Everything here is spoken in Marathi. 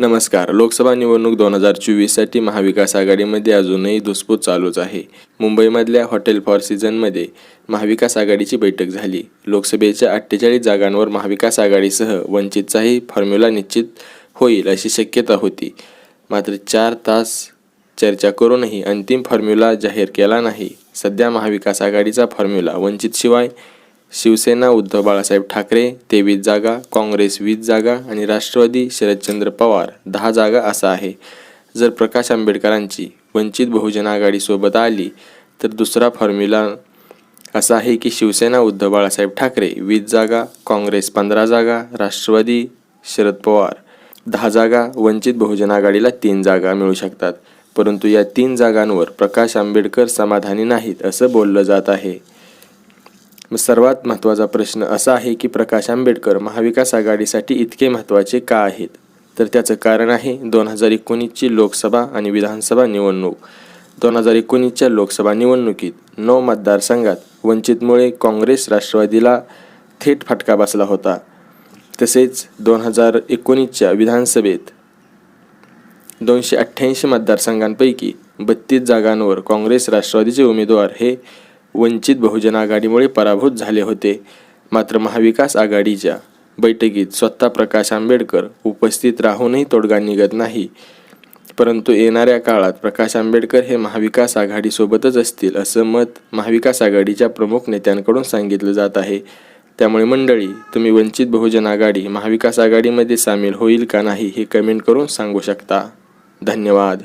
नमस्कार. लोकसभा निवडणूक दोन हजार चोवीससाठी महाविकास आघाडीमध्ये अजूनही धुसफूस चालूच आहे. मुंबईमधल्या हॉटेल फॉर सीझनमध्ये महाविकास आघाडीची बैठक झाली. लोकसभेच्या अठ्ठेचाळीस जागांवर महाविकास आघाडीसह वंचितचाही फॉर्म्युला निश्चित होईल अशी शक्यता होती. मात्र चार तास चर्चा करूनही अंतिम फॉर्म्युला जाहीर केला नाही. सध्या महाविकास आघाडीचा फॉर्म्युला वंचितशिवाय शिवसेना उद्धव बाळासाहेब ठाकरे तेवीस जागा काँग्रेस वीस जागा आणि राष्ट्रवादी शरदचंद्र पवार दहा जागा असा आहे. जर प्रकाश आंबेडकरांची वंचित बहुजन आघाडीसोबत आली तर दुसरा फॉर्म्युला असा आहे की शिवसेना उद्धव बाळासाहेब ठाकरे वीस जागा काँग्रेस पंधरा जागा राष्ट्रवादी शरद पवार दहा जागा वंचित बहुजन आघाडीला तीन जागा मिळू शकतात. परंतु या तीन जागांवर प्रकाश आंबेडकर समाधानी नाहीत असं बोललं जात आहे. मग सर्वात महत्त्वाचा प्रश्न असा आहे की प्रकाश आंबेडकर महाविकास आघाडीसाठी इतके महत्त्वाचे का आहेत? तर त्याचं कारण आहे दोन हजार एकोणीसची लोकसभा आणि विधानसभा निवडणूक. दोन हजार एकोणीसच्या लोकसभा निवडणुकीत नऊ मतदारसंघात वंचितमुळे काँग्रेस राष्ट्रवादीला थेट फटका बसला होता. तसेच दोन हजार एकोणीसच्या विधानसभेत दोनशे अठ्ठ्याऐंशी मतदारसंघांपैकी बत्तीस जागांवर काँग्रेस राष्ट्रवादीचे उमेदवार हे वंचित बहुजन आघाडीमुळे पराभूत झाले होते. मात्र महाविकास आघाडीच्या बैठकीत स्वतः प्रकाश आंबेडकर उपस्थित राहूनही तोडगा निघत नाही. परंतु येणाऱ्या काळात प्रकाश आंबेडकर हे महाविकास आघाडीसोबतच असतील असं मत महाविकास आघाडीच्या प्रमुख नेत्यांकडून सांगितलं जात आहे. त्यामुळे मंडळी तुम्ही वंचित बहुजन आघाडी महाविकास आघाडीमध्ये सामील होईल का नाही हे कमेंट करून सांगू शकता. धन्यवाद.